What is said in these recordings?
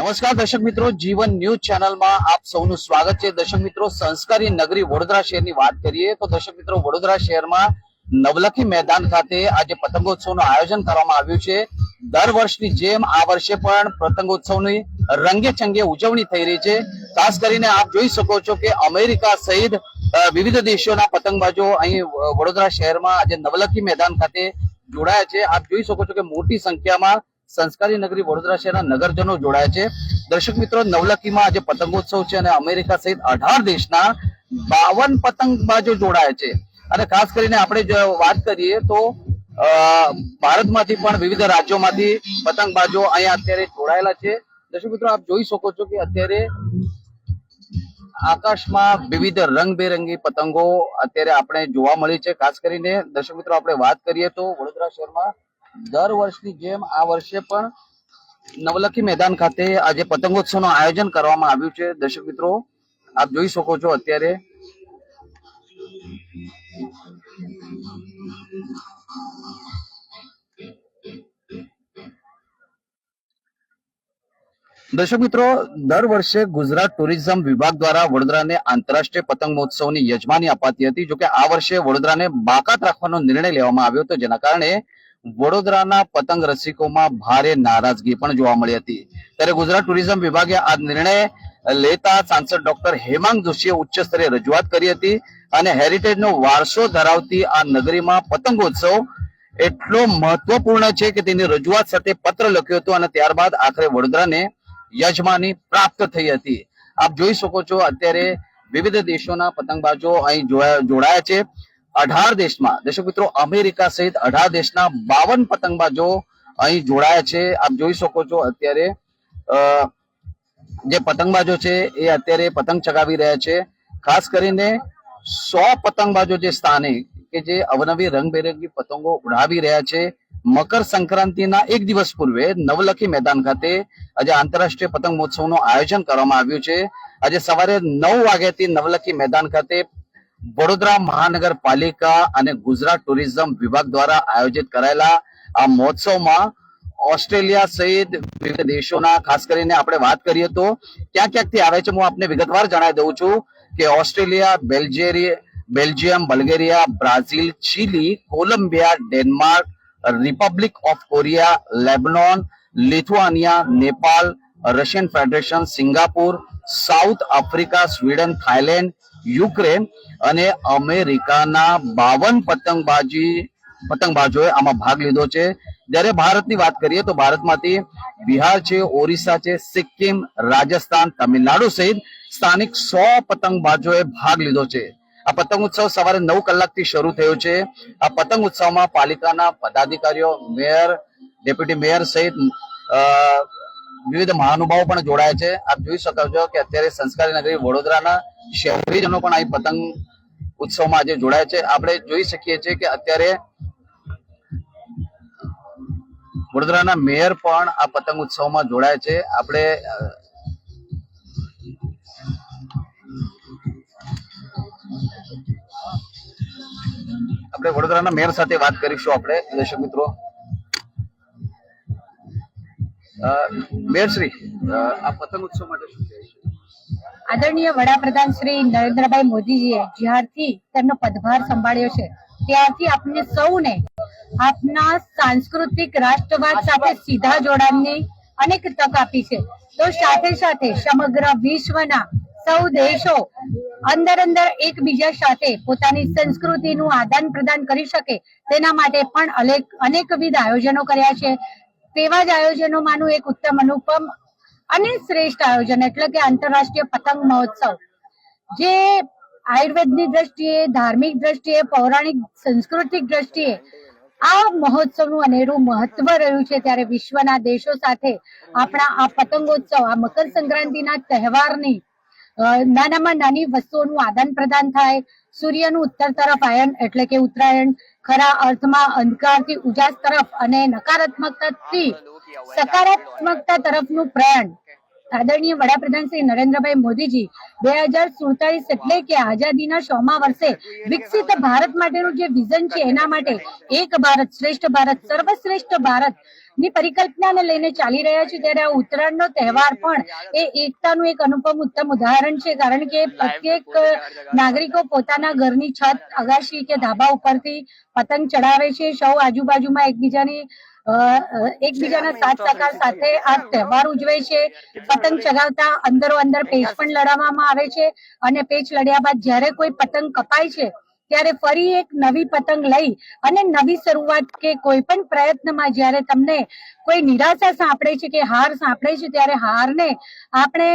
નમસ્કાર દર્શક મિત્રો, જીવન ન્યૂઝ ચેનલમાં આપ સૌનું સ્વાગત છે. દર્શક મિત્રો, સંસ્કારી નગરી વડોદરા શહેરની વાત કરીએ તો દર્શક મિત્રો, વડોદરા શહેરમાં નવલખી મેદાન ખાતે આજે પતંગોત્સવનું આયોજન કરવામાં આવ્યું છે. દર વર્ષની જેમ આ વર્ષે પણ પતંગોત્સવની રંગે ચંગે ઉજવણી થઈ રહી છે. ખાસ કરીને આપ જોઈ શકો છો કે અમેરિકા સહિત વિવિધ દેશોના પતંગબાજો અહીં વડોદરા શહેરમાં આજે નવલખી મેદાન ખાતે જોડાયા છે. આપ જોઈ શકો છો કે મોટી સંખ્યામાં સંસ્કારી નગરી વડોદરા શહેરના નગરજનો જોડાયા છે. દર્શક મિત્રો નવલખીમાં આજે પતંગોત્સવ છે અને અમેરિકા સહિત અઢાર દેશના બાવન પતંગબાજો જોડાયા છે. અને ખાસ કરીને આપણે વાત કરીએ તો ભારતમાંથી પણ વિવિધ રાજ્યોમાંથી પતંગબાજો અહીંયા અત્યારે જોડાયેલા છે. દર્શક મિત્રો, આપ જોઈ શકો છો કે અત્યારે આકાશમાં વિવિધ રંગબેરંગી પતંગો અત્યારે આપણે જોવા મળી છે. ખાસ કરીને દર્શક મિત્રો, આપણે વાત કરીએ તો વડોદરા શહેરમાં દર વર્ષની જેમ આ વર્ષે પણ નવલખી મેદાન ખાતે આજે પતંગોત્સવનું આયોજન કરવામાં આવ્યું છે. દર્શક મિત્રો, આપ જોઈ શકો છો અત્યારે દર્શક મિત્રો, દર વર્ષે ગુજરાત ટુરિઝમ વિભાગ દ્વારા વડોદરાને આંતરરાષ્ટ્રીય પતંગ મહોત્સવની યજમાની અપાતી હતી. જોકે આ વર્ષે વડોદરાને બાકાત રાખવાનો નિર્ણય લેવામાં આવ્યો હતો, જેના કારણે વડોદરાના પતંગ રસિકોમાં ભારે નારાજગી પણ જોવા મળી હતી. ત્યારે ગુજરાત ટુરિઝમ વિભાગે આ નિર્ણય લેતા સાંસદ ડોક્ટર હેમાંગ જોશીએ ઉચ્ચ સ્તરે રજૂઆત કરી હતી અને હેરિટેજનો વારસો ધરાવતી આ નગરીમાં પતંગોત્સવ એટલો મહત્વપૂર્ણ છે કે તેની રજૂઆત સાથે પત્ર લખ્યો હતો અને ત્યારબાદ આખરે વડોદરાને યજમાની પ્રાપ્ત થઈ હતી. આપ જોઈ શકો છો અત્યારે વિવિધ દેશોના પતંગબાજો અહીં જોડાયા છે. અઢાર દેશમાં. દર્શક મિત્રો, અમેરિકા સહિત અઢાર દેશના બાવન પતંગબાજો અહીં જોડાયા છે. આપ જોઈ શકો છો અત્યારે જે પતંગબાજો છે એ અત્યારે પતંગ ચગાવી રહ્યા છે. ખાસ કરીને સો પતંગબાજો જે સ્થાને કે જે અવનવી રંગબેરંગી પતંગો ઉડાવી રહ્યા છે. મકર સંક્રાંતિના એક દિવસ પૂર્વે નવલખી મેદાન ખાતે આજે આંતરરાષ્ટ્રીય પતંગ મહોત્સવનું આયોજન કરવામાં આવ્યું છે. આજે સવારે નવ વાગ્યાથી નવલખી મેદાન ખાતે વડોદરા મહાનગરપાલિકા અને ગુજરાત ટુરિઝમ વિભાગ દ્વારા આયોજિત કરાયેલા આ મહોત્સવમાં ઓસ્ટ્રેલિયા સહિત વિવિધ દેશોના, ખાસ કરીને આપણે વાત કરીએ તો ક્યાં ક્યાંકથી આવે છે, હું આપને વિગતવાર જણાવી દઉં છું કે Australia, બેલ્જેરી, Belgium, Bulgaria, Brazil, Chile, Colombia, Denmark, Republic of Korea, Lebanon, Lithuania, Nepal, Russian Federation, Singapore, South Africa, Sweden, Thailand Ukraine અને અમેરિકાના બાવન પતંગબાજી પતંગબાજોએ આમાં ભાગ લીધો છે. જ્યારે ભારતની વાત કરીએ તો ભારતમાંથી બિહાર છે, ઓરિસ્સા છે, સિક્કિમ, રાજસ્થાન, તમિલનાડુ સહિત સ્થાનિક સો પતંગબાજોએ ભાગ લીધો છે. આ પતંગ ઉત્સવ સવારે નવ કલાકથી શરૂ થયો છે. આ પતંગ ઉત્સવમાં પાલિકાના પદાધિકારીઓ, મેયર, ડેપ્યુટી મેયર સહિત વિવિધ મહાનુભાવો પણ જોડાયા છે. આપ જોઈ શકો છો કે અત્યારે સંસ્કારી નગરી વડોદરાના શહેરીજનો પણ અહીં પતંગ ઉત્સવમાં આજે જોડાયા છે. આપણે જોઈ શકીએ છીએ કે અત્યારે વડોદરાના મેયર પણ આ પતંગ ઉત્સવમાં જોડાયા છે. આપણે આપણે વડોદરાના મેયર સાથે વાત કરીશું આપણે. દર્શક મિત્રો મેયર આ પતંગ ઉત્સવ માટે શું આદરણીય વડાપ્રધાન શ્રી નરેન્દ્રભાઈ મોદીજીએ જ્યારથી તેમનો પદભાર સંભાળ્યો છે, ત્યારથી આપને સૌને આપના સાંસ્કૃતિક રાષ્ટ્રવાદ સાથે સીધા જોડાણની અનેક તક આપી છે. તો સાથે સાથે સમગ્ર વિશ્વના સૌ દેશો અંદર અંદર એકબીજા સાથે પોતાની સંસ્કૃતિનું આદાન પ્રદાન કરી શકે તેના માટે પણ અનેકવિધ આયોજનો કર્યા છે. તેવા જ આયોજનોમાંનું એક ઉત્તમ અનુપમ અને શ્રેષ્ઠ આયોજન એટલે કે આંતરરાષ્ટ્રીય પતંગ મહોત્સવ, જે આયુર્વેદની દ્રષ્ટિએ, ધાર્મિક દ્રષ્ટિએ, પૌરાણિક, સાંસ્કૃતિક દ્રષ્ટિએ આ મહોત્સવનું અનેરું મહત્વ રહ્યું છે. ત્યારે વિશ્વના દેશો સાથે આપણા આ પતંગોત્સવ, આ મકર સંક્રાંતિના તહેવારની નાનામાં નાની વસ્તુઓનું આદાન પ્રદાન થાય. સૂર્યનું ઉત્તર તરફ આયન એટલે કે ઉત્તરાયણ, ખરા અર્થમાં અંધકારથી ઉજાસ તરફ અને નકારાત્મકતાથી સકારાત્મકતા તરફનું પ્રયાણ. આદરણીય વડાપ્રધાન શ્રી નરેન્દ્રભાઈ મોદીજી, બે હજાર સુડતાલીસ એટલે કે આઝાદીના સોમા વર્ષે વિકસિત ભારત માટેનું જે વિઝન છે, એના માટે એક ભારત શ્રેષ્ઠ ભારત, સર્વશ્રેષ્ઠ ભારત ની પરિકલ્પનાને લઈને ચાલી રહ્યા છે ત્યારે આ ઉત્તરાયણનો તહેવાર પણ એ એકતાનું એક અનુપમ ઉત્તમ ઉદાહરણ છે કારણ કે પ્રત્યેક નાગરિકો પોતાના ઘરની છત અગાશી કે ધાબા ઉપરથી પતંગ ચડાવે છે. સૌ આજુબાજુમાં એકબીજાની એકબીજાના સાથ સહકાર સાથે આ તહેવાર ઉજવે છે. પતંગ ચગાવતા અંદરો અંદર પેચ પણ લડાવવામાં આવે છે અને પેચ લડ્યા બાદ જ્યારે કોઈ પતંગ કપાય છે ત્યારે ફરી એક નવી પતંગ લઈ અને નવી શરૂઆત કે કોઈ પણ પ્રયત્નમાં જ્યારે તમને કોઈ નિરાશા સાંપડે છે કે હાર સાંપડે છે ત્યારે હારને આપણે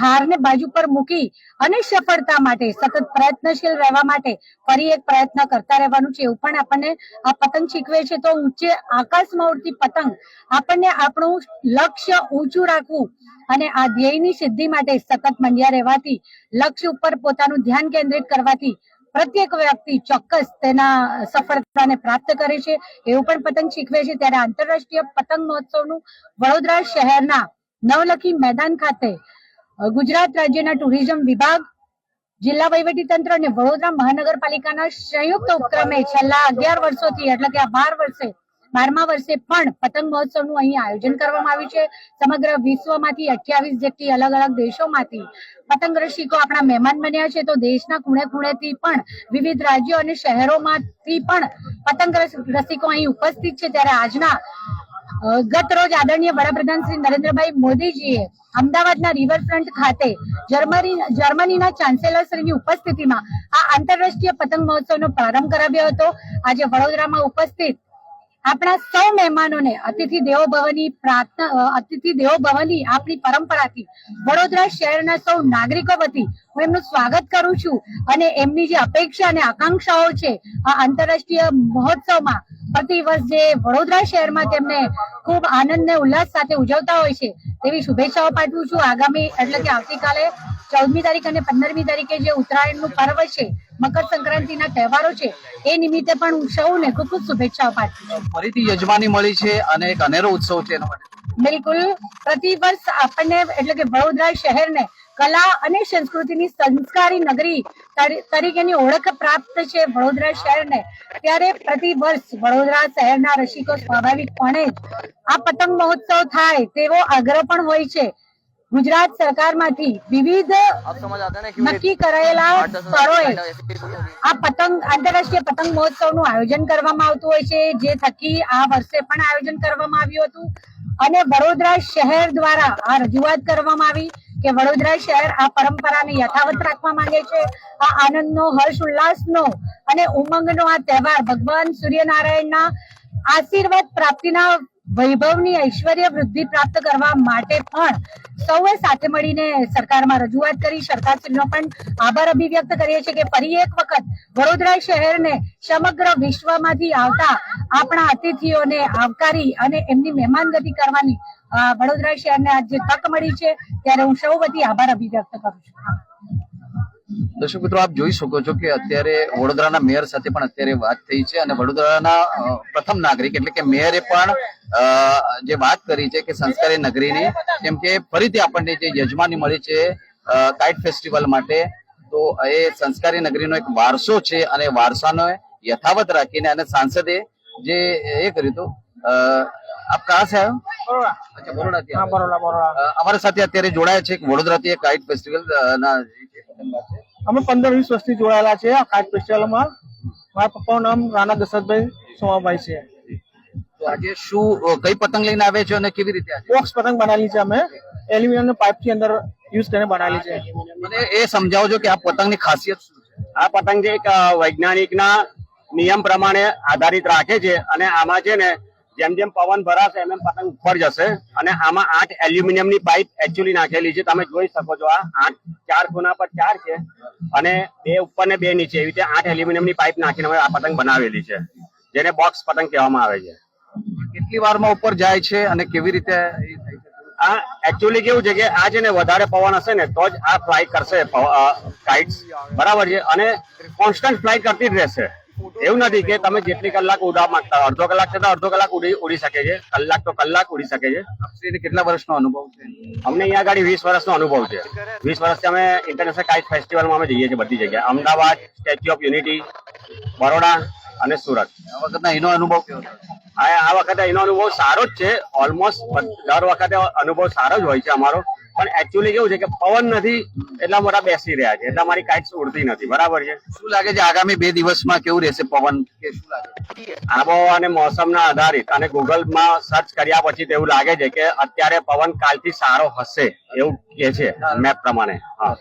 હારને બાજુ પર મૂકી અને સફળતા માટે, સતત પ્રયત્નશીલ રહેવા માટે ફરી એક પ્રયત્ન કરતા રહેવાનું છે એવું પણ આપણને આ પતંગ શીખવે છે. તો ઊંચે આકાશમાં ઉડતી પતંગ આપણને આપણું લક્ષ્ય ઊંચું રાખવું અને આ ધ્યેયની સિદ્ધિ માટે સતત મંડ્યા રહેવાથી, લક્ષ્ય ઉપર પોતાનું ધ્યાન કેન્દ્રિત કરવાથી પ્રત્યેક વ્યક્તિ ચોક્કસ તેના સફળતાને પ્રાપ્ત કરે છે. એવું પણ પતંગ શીખવે છે. ત્યારે આંતરરાષ્ટ્રીય પતંગ મહોત્સવનું વડોદરા શહેરના નવલખી મેદાન ખાતે ગુજરાત રાજ્યના ટુરિઝમ વિભાગ, જિલ્લા વહીવટી તંત્ર અને વડોદરા મહાનગરપાલિકાના સંયુક્ત ઉપક્રમે છેલ્લા અગિયાર વર્ષોથી, એટલે કે આ બાર વર્ષે બારમા વર્ષે પણ પતંગ મહોત્સવનું અહીં આયોજન કરવામાં આવ્યું છે. સમગ્ર વિશ્વમાંથી અઠ્યાવીસ જેટલી અલગ અલગ દેશોમાંથી પતંગ રસિકો આપણા મહેમાન બન્યા છે. તો દેશના ખૂણે ખૂણેથી પણ વિવિધ રાજ્યો અને શહેરોમાંથી પણ પતંગ રસિકો અહીં ઉપસ્થિત છે. ત્યારે આજના ગત રોજ આદરણીય વડાપ્રધાન શ્રી નરેન્દ્રભાઈ મોદીજીએ અમદાવાદના રિવરફ્રન્ટ ખાતે જર્મની, જર્મનીના ચાન્સેલર શ્રીની ઉપસ્થિતિમાં આ આંતરરાષ્ટ્રીય પતંગ મહોત્સવનો પ્રારંભ કરાવ્યો હતો. આજે વડોદરામાં ઉપસ્થિત આપણા સૌ મહેમાનોને, અતિથિ દેવો ભવની પ્રાર્થના અતિથિ દેવો ભવની આપણી પરંપરાથી વડોદરા શહેરના સૌ નાગરિકો વતી હું એમનું સ્વાગત કરું છું અને એમની જે અપેક્ષા અને આકાંક્ષાઓ છે, આ આંતરરાષ્ટ્રીય મહોત્સવમાં પ્રતિ વર્ષ જે વડોદરા શહેરમાં તેમને ખૂબ આનંદ ને ઉલ્લાસ સાથે ઉજવતા હોય છે તેવી શુભેચ્છાઓ પાઠવું છું. આગામી એટલે કે આવતીકાલે ચૌદમી તારીખ અને પંદરમી તારીખે જે ઉત્તરાયણનું પર્વ છે મકર સંક્રાંતિના તહેવારો છે એ નિમિત્તે પણ હું સૌને ખૂબ ખૂબ શુભેચ્છાઓ પાઠવું છું. ફરીથી યજમાની મળી છે અને એક અનેરો ઉત્સવ છે એના માટે. બિલકુલ. પ્રતિ વર્ષ આપણને એટલે કે વડોદરા શહેરને કલા અને સંસ્કૃતિની સંસ્કારી નગરી તરીકેની ઓળખ પ્રાપ્ત છે વડોદરા શહેરને. ત્યારે પ્રતિ વર્ષ વડોદરા શહેરના રસિકો સ્વાભાવિકપણે આ પતંગ મહોત્સવ થાય તેવો આગ્રહ પણ હોય છે. ગુજરાત સરકારમાંથી વિવિધ નક્કી કરાયેલા સ્થળોએ આ પતંગ, આંતરરાષ્ટ્રીય પતંગ મહોત્સવનું આયોજન કરવામાં આવતું હોય છે, જે થકી આ વર્ષે પણ આયોજન કરવામાં આવ્યું હતું. અને વડોદરા શહેર દ્વારા આ રજૂઆત કરવામાં આવી. કે વડોદરા શહેર આ પરંપરાને યથાવત રાખવા માંગે છે. આ આનંદનો હર્ષ ઉલ્લાસનો અને ઉમંગનો આ તહેવાર ભગવાન સૂર્યનારાયણના આશીર્વાદ પ્રાપ્તિના વૈભવની ઐશ્વર્ય વૃદ્ધિ પ્રાપ્ત કરવા માટે પણ સૌએ સાથે મળીને સરકારમાં રજૂઆત કરી. સરકારશ્રીનો પણ આભાર અભિવ્યક્ત કરીએ છીએ કે ફરી એક વખત વડોદરા શહેરને સમગ્ર વિશ્વમાંથી આવતા આપણા અતિથિઓને આવકારી અને એમની મહેમાનગતિ કરવાની વડોદરા શહેરને આજે તક મળી છે. ત્યારે હું સૌ બધી આભાર અભિવ્યક્ત કરું છું. દર્શક મિત્રો, આપ જોઈ શકો છો કે અત્યારે વડોદરાના મેયર સાથે પણ અત્યારે વાત થઈ છે અને વડોદરાના પ્રથમ નાગરિક એટલે કે મેયરે પણ જે વાત કરી છે કે સંસ્કારી નગરીની, કેમ કે ફરીથી આપણને જે યજમાની મળી છે કાઇટ ફેસ્ટિવલ માટે, તો એ સંસ્કારી નગરીનો એક વારસો છે અને વારસાનો યથાવત રાખીને અને સાંસદે જે એ કર્યું હતું આપ કહા સે આયો? બરોડા. અચ્છા બરોડાથી હા બરોડા બરોડા. અમારા સાથે અત્યારે જોડાયા છે એક વડોદરાથી એક કાઇટ ફેસ્ટિવલ ના અમે પંદર વીસ વર્ષથી જોડાયેલા છે આ કાઇટ ફેસ્ટિવલમાં. મારા પપ્પાનું નામ રાણા દશરથભાઈ સોમાભાઈ છે. તો આજે શું કઈ પતંગ લઈને આવે છે અને કેવી રીતે આજે? બોક્સ પતંગ બનાવી છે અમે. એલ્યુમિનિયમ પાઇપથી અંદર યુઝ કરીને બનાવી છે. મને એ સમજાવો છો કે આ પતંગની ખાસિયત શું છે? આ પતંગ જે એક વૈજ્ઞાનિકના નિયમ પ્રમાણે આધારિત રાખે છે અને આમાં છે ને જેમ જેમ પવન ભરાશે એમ એમ પતંગ ઉપર જશે. અને આમાં આઠ એલ્યુમિનિયમની પાઇપ એકચ્યુઅલી નાખેલી છે. તમે જોઈ શકો છો આ આઠ ચાર ખૂણા પર ચાર છે. અને બે ઉપર ને બે નીચે એવી રીતે આઠ એલ્યુમિનિયમની પાઇપ નાખીને અમે આ પતંગ બનાવેલી છે. જેને બોક્સ પતંગ કહેવામાં આવે છે. કેટલી વારમાં ઉપર જાય છે અને કેવી રીતે? આ એકચ્યુઅલી કેવું છે કે આ છે ને વધારે પવન હશે ને તો જ આ ફ્લાય કરશે કાઇટ્સ બરાબર છે. અને કોન્સ્ટન્ટ ફ્લાય કરતી જ રહેશે. એવું નથી કે તમે જેટલી કલાક ઉડા માંગતા અડધો કલાક થતા અડધો કલાક ઉડી ઉડી શકે છે. કલાક તો કલાક ઉડી શકે છે. કેટલા વર્ષનો અનુભવ છે? અમને અહીંયા આગળ વીસ વર્ષનો અનુભવ છે. વીસ વર્ષથી અમે ઇન્ટરનેશનલ કાઇટ ફેસ્ટિવલમાં અમે જઈએ છીએ બધી જગ્યાએ. Ahmedabad statue of unity Baroda અને સુરત. આ વખતના એનો અનુભવ કેવો? આ આ વખતે એનો અનુભવ સારો જ છે. ઓલમોસ્ટ દર વખતે અનુભવ સારો જ હોય છે અમારો. પણ એકચ્યુઅલી કેવું છે કે પવન નથી એટલા મોટા બેસી રહ્યા છે એટલે અમારી કાઇટ્સ ઉડતી નથી બરાબર છે? શું લાગે છે આગામી બે દિવસમાં કેવું રહેશે પવન? કે શું લાગે? આબોહવા અને મોસમના આધારિત અને ગૂગલમાં સર્ચ કર્યા પછી તો એવું લાગે છે કે અત્યારે પવન કાલથી સારો હશે એવું કે છે મેપ પ્રમાણે હા.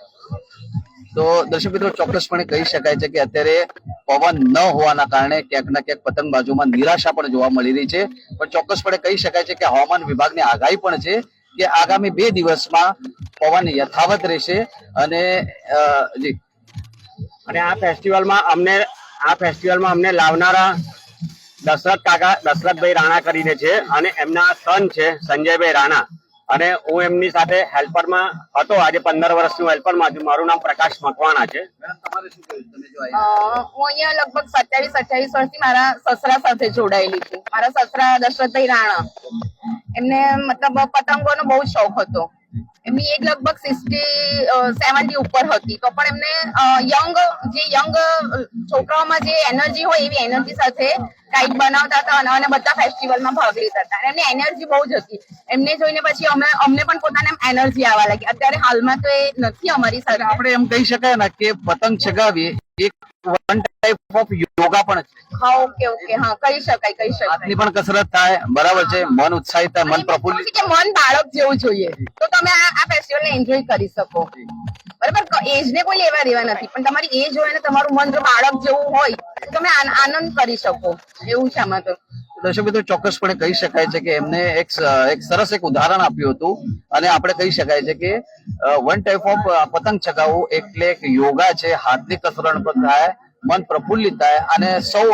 તો દર્શક મિત્રો ચોક્કસપણે કહી શકાય છે કે અત્યારે પવન ન હોવાના કારણે ક્યાંક ના ક્યાંક પતંગબાજોમાં નિરાશા પણ જોવા મળી રહી છે. પણ ચોક્કસપણે કહી શકાય છે કે હવામાન વિભાગની આગાહી પણ છે કે આગામી બે દિવસમાં પવન યથાવત રહેશે અને જી. અને આ ફેસ્ટિવલમાં અમને આ ફેસ્ટિવલમાં અમને લાવનારા દશરથ કાકા દશરથભાઈ રાણા કરીને છે અને એમના સન છે સંજયભાઈ રાણા. અને હું એમની સાથે હેલ્પરમાં હતો આજે પંદર વર્ષનું હેલ્પરમાં છું. મારું નામ પ્રકાશ મકવાણા છે. હું અહીંયા લગભગ સત્યાવીસ અઠ્યાવીસ વર્ષથી મારા સસરા સાથે જોડાયેલી છું. મારા સસરા દશરથભાઈ રાણા. એમને મતલબ પતંગોનો બહુ શોખ હતો. એમની એજ લગભગ સિક્સટી સેવન્ટી ઉપર હતી. તો પણ એમને યંગ જે યંગ છોકરાઓમાં જે એનર્જી હોય એવી એનર્જી સાથે ટાઈટ બનાવતા હતા અને- બધા ફેસ્ટિવલમાં ભાગ લેતા હતા. એમની એનર્જી બહુ જ હતી. એમને જોઈને પછી અમે, અમને પણ પોતાને એનર્જી આવવા લાગી. અત્યારે હાલમાં તો એ નથી અમારી સાથે. આપણે એમ કહી શકાય ને કે પતંગ ચગાવી એક વન ટાઈપ ઓફ યોગા પણ છે. ઓકે ઓકે હા કહી શકાય કહી શકાય. આની પણ કસરત થાય બરાબર છે મન ઉત્સાહિત થાય મન પ્રફુલ્લિત કે મન બાળક જેવું જોઈએ. તો તમે આ આ ફેસ્ટિવલ ને એન્જોય કરી શકો. બરાબર? એજ ને કોઈ લેવા દેવા નથી. પણ તમારી એજ હોય ને તમારું મન જો બાળક જેવું હોય તો તમે આનંદ કરી શકો. એવું છે આમાં તો. દર્શક મિત્રો, ચોક્કસપણે કહી શકાય છે કે એમને એક એક સરસ એક ઉદાહરણ આપ્યું હતું અને આપણે કહી શકાય છે કે વન ટાઈપ ઓફ પતંગ ચગાવવું એટલે એક યોગા છે, હાથની કસરણ પણ થાય, મન પ્રફુલ્લિત થાય અને સૌ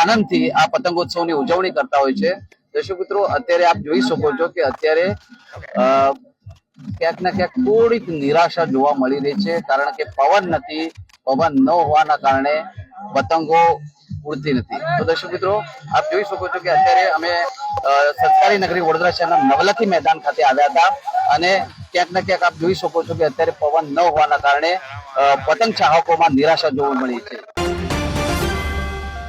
આનંદથી આ પતંગોત્સવની ઉજવણી કરતા હોય છે. દર્શક મિત્રો, અત્યારે આપ જોઈ શકો છો કે અત્યારે ક્યાંક ના ક્યાંક થોડીક નિરાશા જોવા મળી રહી છે કારણ કે પવન નથી, પવન ન હોવાના કારણે પતંગો ઉડતી નથી. તો દર્શક મિત્રો, આપ જોઈ શકો છો કે અત્યારે અમે સરકારી નગરી વડોદરા શહેરના નવલખી મેદાન ખાતે આવ્યા હતા અને ક્યાંક ને ક્યાંક આપ જોઈ શકો છો કે અત્યારે પવન ન હોવાના કારણે પતંગ ચાહકોમાં નિરાશા જોવા મળી છે.